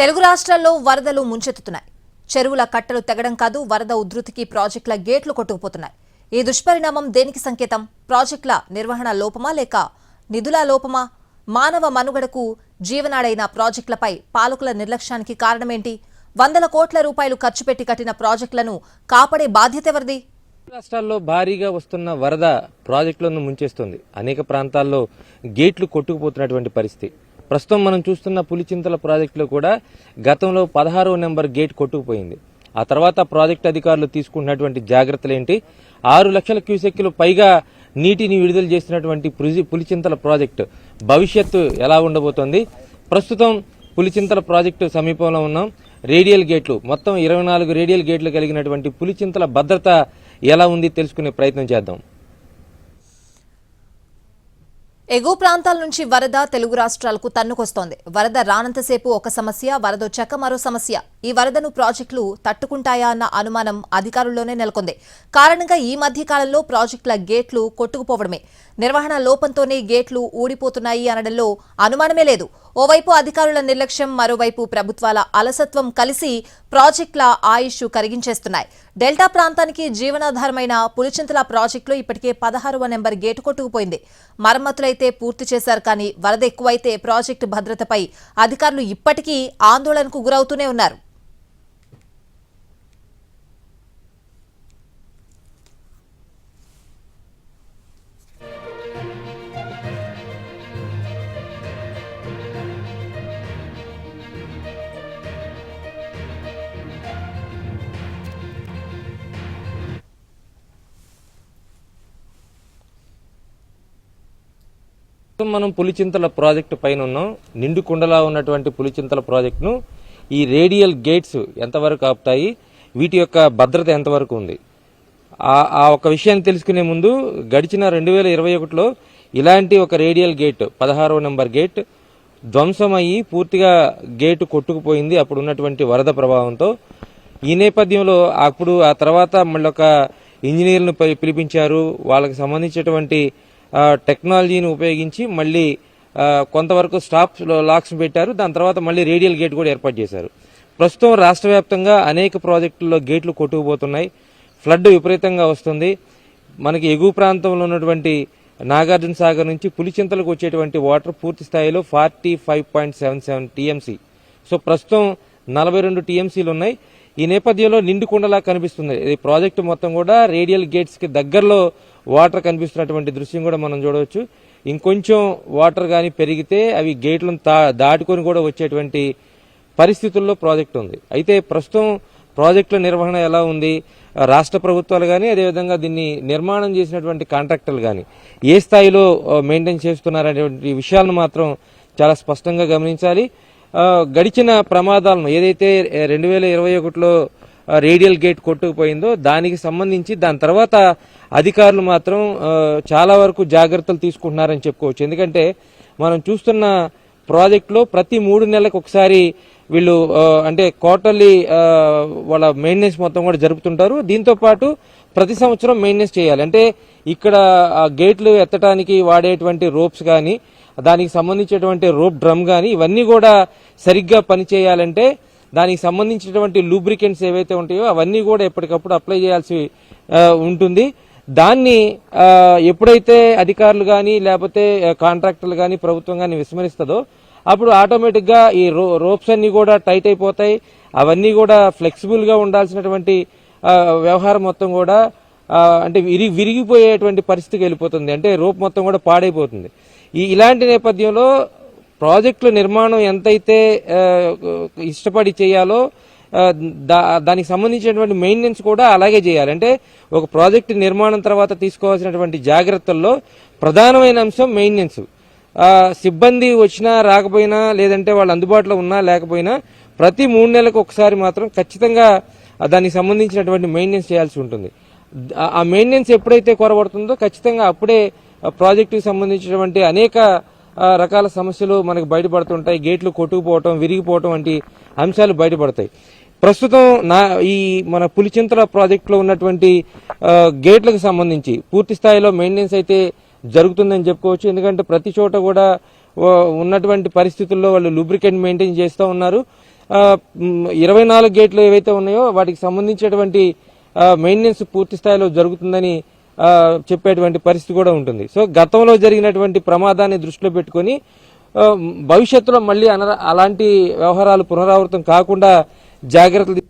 తెలుగు రాష్ట్రాల్లో వరదలు ముంచెత్తుతున్నాయి. చెరువుల కట్టలు తెగడం కాదు వరద ఉధృతికి ప్రాజెక్టుల గేట్లు కొట్టుకుపోతున్నాయి. ఈ దుష్పరిణామం దేనికి సంకేతం? ప్రాజెక్టుల నిర్వహణ లోపమా లేక నిధుల లోపమా? మానవ మనుగడకు జీవనాడైన ప్రాజెక్టులపై పాలకుల నిర్లక్ష్యానికి కారణమేంటి? వందల కోట్ల రూపాయలు ఖర్చు పెట్టి కట్టిన ప్రాజెక్టులను కాపాడే బాధ్యత ఎవరిది? రాష్ట్రాల్లో భారీగా వస్తున్న వరద ప్రాజెక్టులను ముంచేస్తుంది. అనేక ప్రాంతాల్లో గేట్లు కొట్టుకుపోతున్నటువంటి పరిస్థితి. ప్రస్తుతం మనం చూస్తున్న పులిచింతల ప్రాజెక్టులో కూడా గతంలో పదహారవ నెంబర్ గేట్ కొట్టుకుపోయింది. ఆ తర్వాత ప్రాజెక్ట్ అధికారులు తీసుకున్నటువంటి జాగ్రత్తలు ఏంటి? ఆరు లక్షల క్యూసెక్లు పైగా నీటిని విడుదల చేసినటువంటి పులి- పులిచింతల ప్రాజెక్టు భవిష్యత్తు ఎలా ఉండబోతోంది? ప్రస్తుతం పులిచింతల ప్రాజెక్టు సమీపంలో ఉన్నాం. రేడియల్ గేట్లు మొత్తం ఇరవై నాలుగు రేడియల్ గేట్లు కలిగినటువంటి పులిచింతల భద్రత ఎలా ఉంది తెలుసుకునే ప్రయత్నం చేద్దాం. ఎగువ ప్రాంతాల నుంచి వరద తెలుగు రాష్ట్రాలకు తన్నుకొస్తోంది. వరద రానంతసేపు ఒక సమస్య వరదొచ్చాక మరో సమస్య. ఈ వరదను ప్రాజెక్టులు తట్టుకుంటాయా అన్న అనుమానం అధికారుల్లోనే నెలకొంది. కారణంగా ఈ మధ్య కాలంలో ప్రాజెక్టుల గేట్లు కొట్టుకుపోవడమే. నిర్వహణ లోపంతోనే గేట్లు ఊడిపోతున్నాయి అనడంలో అనుమానమే లేదు. ఓవైపు అధికారుల నిర్లక్ష్యం మరోవైపు ప్రభుత్వాల అలసత్వం కలిసి ప్రాజెక్టుల ఆయుష్ కరిగించేస్తున్నాయి. డెల్టా ప్రాంతానికి జీవనాధారమైన పులిచింతల ప్రాజెక్టులో ఇప్పటికే పదహారవ నెంబర్ గేటు కొట్టుకుపోయింది. మరమ్మతులైతే పూర్తి చేశారు కానీ వరద ఎక్కువైతే ప్రాజెక్టు భద్రతపై అధికారులు ఇప్పటికీ ఆందోళనకు గురవుతూనే ఉన్నారు. మనం పులిచింతల ప్రాజెక్టు పైన ఉన్నాం నిండు కుండలా ఉన్నటువంటి పులిచింతల ప్రాజెక్టును ఈ రేడియల్ గేట్స్ ఎంతవరకు ఆపుతాయి వీటి యొక్క భద్రత ఎంతవరకు ఉంది? ఆ ఆ ఒక విషయాన్ని తెలుసుకునే ముందు గడిచిన రెండు వేల ఇరవై ఒకటిలో ఇలాంటి ఒక రేడియల్ గేట్ పదహారవ నెంబర్ గేట్ ధ్వంసమయ్యి పూర్తిగా గేటు కొట్టుకుపోయింది. అప్పుడు ఉన్నటువంటి వరద ప్రభావంతో ఈ నేపథ్యంలో అప్పుడు ఆ తర్వాత మళ్ళీ ఒక ఇంజనీర్లను పిలిపించారు. వాళ్ళకి సంబంధించినటువంటి టెక్నాలజీని ఉపయోగించి మళ్ళీ కొంతవరకు స్టాప్ లాక్స్ పెట్టారు. దాని తర్వాత మళ్ళీ రేడియల్ గేట్ కూడా ఏర్పాటు చేశారు. ప్రస్తుతం రాష్ట్ర వ్యాప్తంగా అనేక ప్రాజెక్టుల్లో గేట్లు కొట్టుకుపోతున్నాయి. ఫ్లడ్ విపరీతంగా వస్తుంది. మనకి ఎగువ ప్రాంతంలో ఉన్నటువంటి నాగార్జున సాగర్ నుంచి పులిచింతలకు వచ్చేటువంటి వాటర్ పూర్తి స్థాయిలో forty five point seven seven TMC. So ప్రస్తుతం నలభై రెండు టీఎంసీలు ఉన్నాయి. ఈ నేపథ్యంలో నిండుకుండలా కనిపిస్తుంది. ఈ ప్రాజెక్టు మొత్తం కూడా రేడియల్ గేట్స్కి దగ్గరలో వాటర్ కనిపిస్తున్నటువంటి దృశ్యం కూడా మనం చూడవచ్చు. ఇంకొంచెం వాటర్ కానీ పెరిగితే అవి గేట్లను దాటుకొని కూడా వచ్చేటువంటి పరిస్థితుల్లో ప్రాజెక్ట్ ఉంది. అయితే ప్రస్తుతం ప్రాజెక్టుల నిర్వహణ ఎలా ఉంది? రాష్ట్ర ప్రభుత్వాలు కానీ అదేవిధంగా దీన్ని నిర్మాణం చేసినటువంటి కాంట్రాక్టర్లు కానీ ఏ స్థాయిలో మెయింటైన్ చేస్తున్నారనేటువంటి విషయాలను మాత్రం చాలా స్పష్టంగా గమనించాలి. గడిచిన ప్రమాదాలను ఏదైతే రెండు వేల ఇరవై ఒకటిలో రేడియల్ గేట్ కొట్టుకుపోయిందో దానికి సంబంధించి దాని తర్వాత అధికారులు మాత్రం చాలా వరకు జాగ్రత్తలు తీసుకుంటున్నారని చెప్పుకోవచ్చు. ఎందుకంటే మనం చూస్తున్న ప్రాజెక్టులో ప్రతి మూడు నెలలకు ఒకసారి వీళ్ళు అంటే క్వార్టర్లీ వాళ్ళ మెయింటెనెన్స్ మొత్తం కూడా జరుపుతుంటారు. దీంతో పాటు ప్రతి సంవత్సరం మెయింటెనెన్స్ చేయాలి. అంటే ఇక్కడ ఆ గేట్లు ఎత్తడానికి వాడేటువంటి రోప్స్ కానీ దానికి సంబంధించినటువంటి రోప్ డ్రమ్ కానీ ఇవన్నీ కూడా సరిగ్గా పనిచేయాలంటే దానికి సంబంధించినటువంటి లూబ్రికెంట్స్ ఏవైతే ఉంటాయో అవన్నీ కూడా ఎప్పటికప్పుడు అప్లై చేయాల్సి ఉంటుంది. దాన్ని ఎప్పుడైతే అధికారులు కానీ లేకపోతే కాంట్రాక్టర్లు కానీ ప్రభుత్వం కానీ విస్మరిస్తుందో అప్పుడు ఆటోమేటిక్గా ఈ రో రోప్స్ అన్నీ కూడా టైట్ అయిపోతాయి. అవన్నీ కూడా ఫ్లెక్సిబుల్గా ఉండాల్సినటువంటి వ్యవహారం మొత్తం కూడా అంటే విరిగి విరిగిపోయేటువంటి పరిస్థితికి వెళ్ళిపోతుంది. అంటే రోప్ మొత్తం కూడా పాడైపోతుంది. ఈ ఇలాంటి నేపథ్యంలో ప్రాజెక్టుల నిర్మాణం ఎంతైతే ఇష్టపడి చేయాలో దానికి సంబంధించినటువంటి మెయింటెనెన్స్ కూడా అలాగే చేయాలి. అంటే ఒక ప్రాజెక్టు నిర్మాణం తర్వాత తీసుకోవాల్సినటువంటి జాగ్రత్తల్లో ప్రధానమైన అంశం మెయింటెనెన్స్. సిబ్బంది వచ్చినా రాకపోయినా లేదంటే వాళ్ళు అందుబాటులో ఉన్నా లేకపోయినా ప్రతి మూడు నెలలకు ఒకసారి మాత్రం ఖచ్చితంగా దానికి సంబంధించినటువంటి మెయింటెనెన్స్ చేయాల్సి ఉంటుంది. ఆ- మెయింటెనెన్స్ ఎప్పుడైతే కొరబడుతుందో ఖచ్చితంగా అప్పుడే ప్రాజెక్టుకి సంబంధించినటువంటి అనేక రకాల సమస్యలు మనకు బయటపడుతుంటాయి. గేట్లు కొట్టుకుపోవటం విరిగిపోవటం వంటి అంశాలు బయటపడతాయి. ప్రస్తుతం నా ఈ మన పులిచింతల ప్రాజెక్టులో ఉన్నటువంటి గేట్లకు సంబంధించి పూర్తి స్థాయిలో మెయింటెనెన్స్ అయితే జరుగుతుందని చెప్పుకోవచ్చు. ఎందుకంటే ప్రతి చోట కూడా ఉన్నటువంటి పరిస్థితుల్లో వాళ్ళు లూబ్రికెంట్ మెయింటైన్ చేస్తూ ఉన్నారు. ఇరవై నాలుగు గేట్లు ఏవైతే ఉన్నాయో వాటికి సంబంధించినటువంటి మెయింటెనెన్స్ పూర్తి స్థాయిలో జరుగుతుందని చెప్పేటువంటి పరిస్థితి కూడా ఉంటుంది. సో గతంలో జరిగినటువంటి ప్రమాదాన్ని దృష్టిలో పెట్టుకొని భవిష్యత్తులో మళ్ళీ అలాంటి వ్యవహారాలు పునరావృతం కాకుండా జాగ్రత్తలు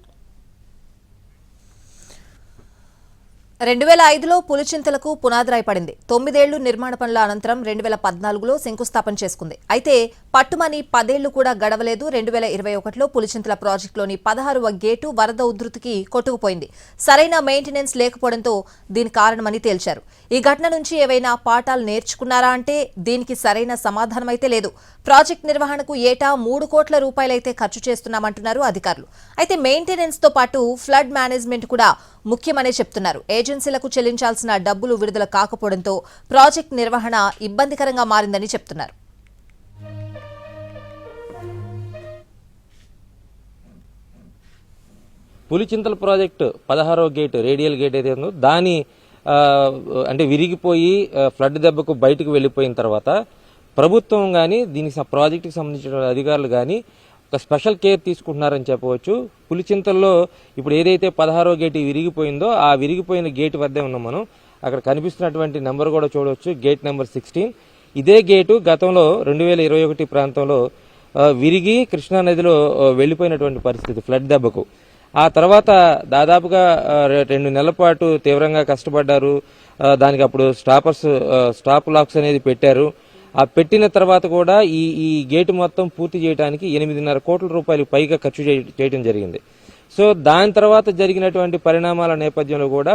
రెండు వేల ఐదులో పులిచింతలకు పునాదిరాయి పడింది తొమ్మిదేళ్ళు నిర్మాణ పనుల అనంతరం రెండు వేల పద్నాలుగులో శంకుస్థాపన చేసుకుంది. అయితే పట్టుమని పదేళ్ళు కూడా గడవలేదు. రెండు వేల ఇరవై ఒకటిలో పులిచింతల ప్రాజెక్టులోని పదహారవ గేటు వరద ఉధృతికి కొట్టుకుపోయింది. సరైన మెయింటెనెన్స్ లేకపోవడంతో దీని కారణమని తేల్చారు. ఈ ఘటన నుంచి ఏవైనా పాఠాలు నేర్చుకున్నారా అంటే దీనికి సరైన సమాధానం అయితే లేదు. ప్రాజెక్ట్ నిర్వహణకు ఏటా మూడు కోట్ల రూపాయలైతే ఖర్చు చేస్తున్నామంటున్నారు అధికారులు. అయితే మెయింటెనెన్స్తో పాటు ఫ్లడ్ మేనేజ్మెంట్ కూడా ముఖ్యమనే చెప్తున్నారు. ఏజెన్సీలకు చెల్లించాల్సిన డబ్బులు విడుదల కాకపోవడంతో ప్రాజెక్ట్ నిర్వహణ ఇబ్బందికరంగా మారిందని చెప్తున్నారు. పులిచింతల ప్రాజెక్టు పదహారో గేట్ రేడియల్ గేట్ ఏదైతే ఉందో దాని అంటే విరిగిపోయి ఫ్లడ్ దెబ్బకు బయటకు వెళ్ళిపోయిన తర్వాత ప్రభుత్వం కానీ దీనికి ప్రాజెక్టుకి సంబంధించిన అధికారులు కానీ ఒక స్పెషల్ కేర్ తీసుకుంటున్నారని చెప్పవచ్చు. పులిచింతల్లో ఇప్పుడు ఏదైతే పదహారో గేటు విరిగిపోయిందో ఆ విరిగిపోయిన గేట్ వద్దే ఉన్నాం మనం. అక్కడ కనిపిస్తున్నటువంటి నెంబర్ కూడా చూడవచ్చు. Gate number sixteen. ఇదే గేటు గతంలో రెండు వేల ఇరవై ఒకటి ప్రాంతంలో విరిగి కృష్ణా నదిలో వెళ్ళిపోయినటువంటి పరిస్థితి ఫ్లడ్ దెబ్బకు. ఆ తర్వాత దాదాపుగా రెండు నెలల పాటు తీవ్రంగా కష్టపడ్డారు. దానికి అప్పుడు స్టాపర్స్ స్టాప్ లాక్స్ అనేది పెట్టారు. ఆ పెట్టిన తర్వాత కూడా ఈ ఈ గేటు మొత్తం పూర్తి చేయడానికి ఎనిమిదిన్నర కోట్ల రూపాయలు పైగా ఖర్చు చేయ- చేయడం జరిగింది. సో దాని తర్వాత జరిగినటువంటి పరిణామాల నేపథ్యంలో కూడా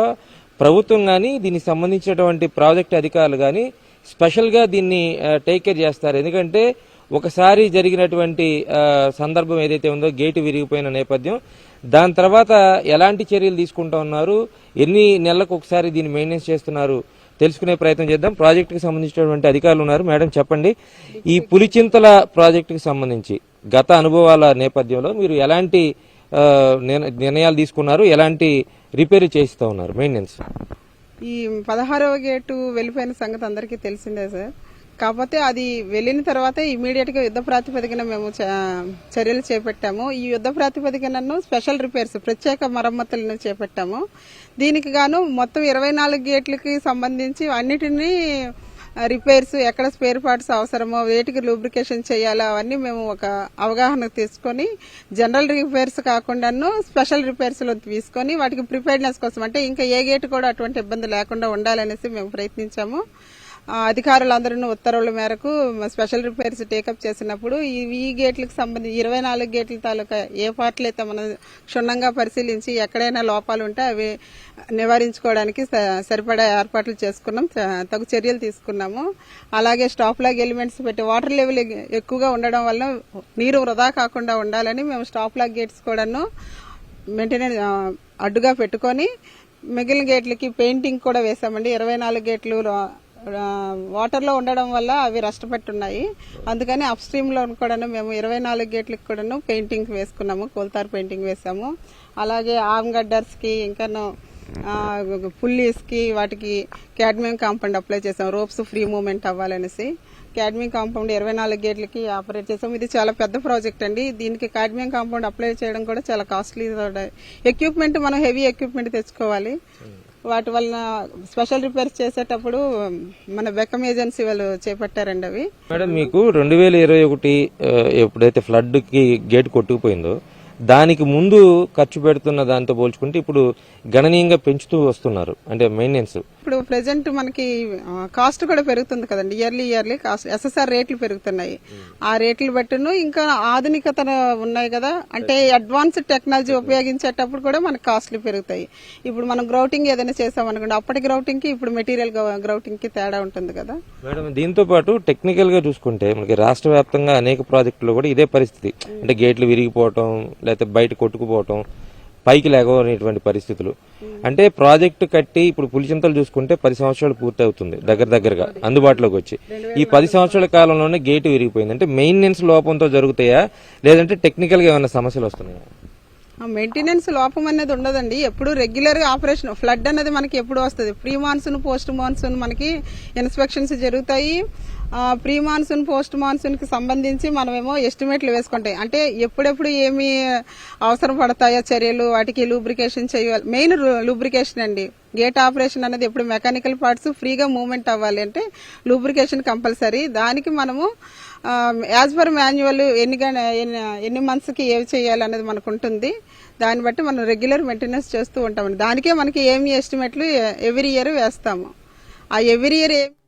ప్రభుత్వం కానీ దీనికి సంబంధించినటువంటి ప్రాజెక్ట్ అధికారులు కానీ స్పెషల్గా దీన్ని టేక్ కేర్ చేస్తారు. ఎందుకంటే ఒకసారి జరిగినటువంటి సందర్భం ఏదైతే ఉందో గేటు విరిగిపోయిన నేపథ్యం దాని తర్వాత ఎలాంటి చర్యలు తీసుకుంటా ఉన్నారు ఎన్ని నెలలకు ఒకసారి దీన్ని మెయింటెన్స్ చేస్తున్నారు తెలుసుకునే ప్రయత్నం చేద్దాం. ప్రాజెక్టుకి సంబంధించినటువంటి అధికారులు ఉన్నారు. మేడం చెప్పండి. ఈ పులిచింతల ప్రాజెక్టుకి సంబంధించి గత అనుభవాల నేపథ్యంలో మీరు ఎలాంటి నిర్ణయాలు తీసుకున్నారు? ఎలాంటి రిపేర్ చేస్తూ ఉన్నారు? మెయింటెనెన్స్. ఈ పదహారవ గేటు వెళ్ళిపోయిన సంగతి అందరికీ తెలిసిందే సార్. కాకపోతే అది వెళ్ళిన తర్వాత ఇమీడియట్గా యుద్ధ ప్రాతిపదికన మేము చ- చర్యలు చేపట్టాము. ఈ యుద్ధ ప్రాతిపదికనను స్పెషల్ రిపేర్స్ ప్రత్యేక మరమ్మతులను చేపట్టాము. దీనికి గాను మొత్తం ఇరవై నాలుగు గేట్లకి సంబంధించి అన్నిటినీ రిపేర్స్ ఎక్కడ స్పేర్ పార్ట్స్ అవసరమో వేటికి లూబ్రికేషన్ చేయాలో అవన్నీ మేము ఒక అవగాహన తీసుకొని జనరల్ రిపేర్స్ కాకుండాను స్పెషల్ రిపేర్స్లో తీసుకొని వాటికి ప్రిపేర్నెస్ కోసం అంటే ఇంకా ఏ గేట్ కూడా అటువంటి ఇబ్బంది లేకుండా ఉండాలనేసి మేము ప్రయత్నించాము. అధికారులందరూ ఉత్తర్వుల మేరకు స్పెషల్ రిపేర్స్ టేకప్ చేసినప్పుడు ఈ గేట్లకు సంబంధించి ఇరవై నాలుగు గేట్ల తాలూకా ఏ పార్ట్లు అయితే మనం క్షుణ్ణంగా పరిశీలించి ఎక్కడైనా లోపాలు ఉంటే అవి నివారించుకోవడానికి స- సరిపడా ఏర్పాట్లు చేసుకున్నాం. తగు చర్యలు తీసుకున్నాము. అలాగే స్టాప్ లాగ్ ఎలిమెంట్స్ పెట్టి వాటర్ లెవెల్ ఎక్కువగా ఉండడం వల్ల నీరు వృధా కాకుండా ఉండాలని మేము స్టాప్ లాగ్ గేట్స్ కూడాను మెయింటెనెన్స్ అడ్డుగా పెట్టుకొని మిగిలిన గేట్లకి పెయింటింగ్ కూడా వేసామండి. ఇరవై నాలుగు గేట్లు వాటర్లో ఉండడం వల్ల అవి రష్టపెట్టున్నాయి అందుకని అప్ స్ట్రీమ్లో కూడాను మేము ఇరవై నాలుగు గేట్లకు కూడాను పెయింటింగ్ వేసుకున్నాము కోల్తార్ పెయింటింగ్ వేసాము. అలాగే ఆమ్ గడ్డర్స్కి ఇంకాను వాటికి క్యాడ్మియం కాంపౌండ్ అప్లై చేసాం రోప్స్ ఫ్రీ మూమెంట్ అవ్వాలనేసి. క్యాడ్మియం కాంపౌండ్ ఇరవై నాలుగు గేట్లకి ఆపరేట్ చేసాం ఇది చాలా పెద్ద ప్రాజెక్ట్ అండి. దీనికి క్యాడ్మియం కాంపౌండ్ అప్లై చేయడం కూడా చాలా కాస్ట్లీ ఎక్విప్మెంట్ మనం హెవీ ఎక్విప్మెంట్ తెచ్చుకోవాలి. వాటి వలన స్పెషల్ రిపేర్స్ చేసేటప్పుడు మన బెకమ్ ఏజెన్సీ వాళ్ళు చేపట్టారండి అవి. మేడం మీకు రెండు వేల ఇరవై ఒకటి ఎప్పుడైతే ఫ్లడ్కి గేట్ కొట్టుకుపోయిందో దానికి ముందు ఖర్చు పెడుతున్న దాంతో పోల్చుకుంటే ఇప్పుడు గణనీయంగా పెంచుతూ వస్తున్నారు. అంటే మెయింటెనెన్స్ ఇప్పుడు ప్రెసెంట్ మనకి కాస్ట్ కూడా పెరుగుతుంది కదండి. ఇయర్లీ ఇయర్లీ కాస్ట్ ఎస్ఎస్ఆర్ రేట్లు పెరుగుతున్నాయి. ఆ రేట్లు బట్టును ఇంకా ఆధునికత ఉన్నాయి కదా. అంటే అడ్వాన్స్డ్ టెక్నాలజీ ఉపయోగించేటప్పుడు కూడా మనకి కాస్ట్లు పెరుగుతాయి. ఇప్పుడు మనం గ్రౌటింగ్ ఏదైనా చేసాం అనుకోండి అప్పటి గ్రౌటింగ్కి ఇప్పుడు మెటీరియల్ గ్రౌటింగ్కి తేడా ఉంటుంది కదా. మేడం దీంతో పాటు టెక్నికల్గా చూసుకుంటే మనకి రాష్ట్ర వ్యాప్తంగా అనేక ప్రాజెక్టులు కూడా ఇదే పరిస్థితి. అంటే గేట్లు విరిగిపోవటం లేకపోతే బయట కొట్టుకుపోవటం పైకి లేకపోయినటువంటి పరిస్థితులు. అంటే ప్రాజెక్టు కట్టి ఇప్పుడు పులిచింతలు చూసుకుంటే పది సంవత్సరాలు పూర్తి అవుతుంది దగ్గర దగ్గరగా అందుబాటులోకి వచ్చి. ఈ పది సంవత్సరాల కాలంలోనే గేటు విరిగిపోయింది. అంటే మెయింటెనెన్స్ లోపంతో జరుగుతాయా? లేదంటే టెక్నికల్గా ఏమైనా సమస్యలు వస్తున్నాయా? మెయింటెనెన్స్ లోపం అనేది ఉండదండి. ఎప్పుడు రెగ్యులర్గా ఆపరేషన్ ఫ్లడ్ అనేది మనకి ఎప్పుడు వస్తుంది. ప్రీ మాన్సూన్ పోస్ట్ మాన్సూన్ మనకి ఇన్స్పెక్షన్స్ జరుగుతాయి. ప్రీ మాన్సూన్ పోస్ట్ మాన్సూన్కి సంబంధించి మనమేమో ఎస్టిమేట్లు వేసుకుంటాయి. అంటే ఎప్పుడెప్పుడు ఏమి అవసరం పడతాయో చర్యలు వాటికి లూబ్రికేషన్ చేయాలి. మెయిన్ లూబ్రికేషన్ అండి. గేట్ ఆపరేషన్ అనేది ఎప్పుడు మెకానికల్ పార్ట్స్ ఫ్రీగా మూవ్మెంట్ అవ్వాలి అంటే లూబ్రికేషన్ కంపల్సరీ. దానికి మనము యాజ్ పర్ మాన్యువల్ ఎన్ని ఎన్ని- మంత్స్కి ఏవి చేయాలి అనేది మనకు ఉంటుంది. దాన్ని బట్టి మనం రెగ్యులర్ మెయింటెనెన్స్ చేస్తూ ఉంటామండి దానికే మనకి ఏమి ఎస్టిమేట్లు ఎవ్రీ ఇయర్ వేస్తాము. ఆ ఎవ్రీ ఇయర్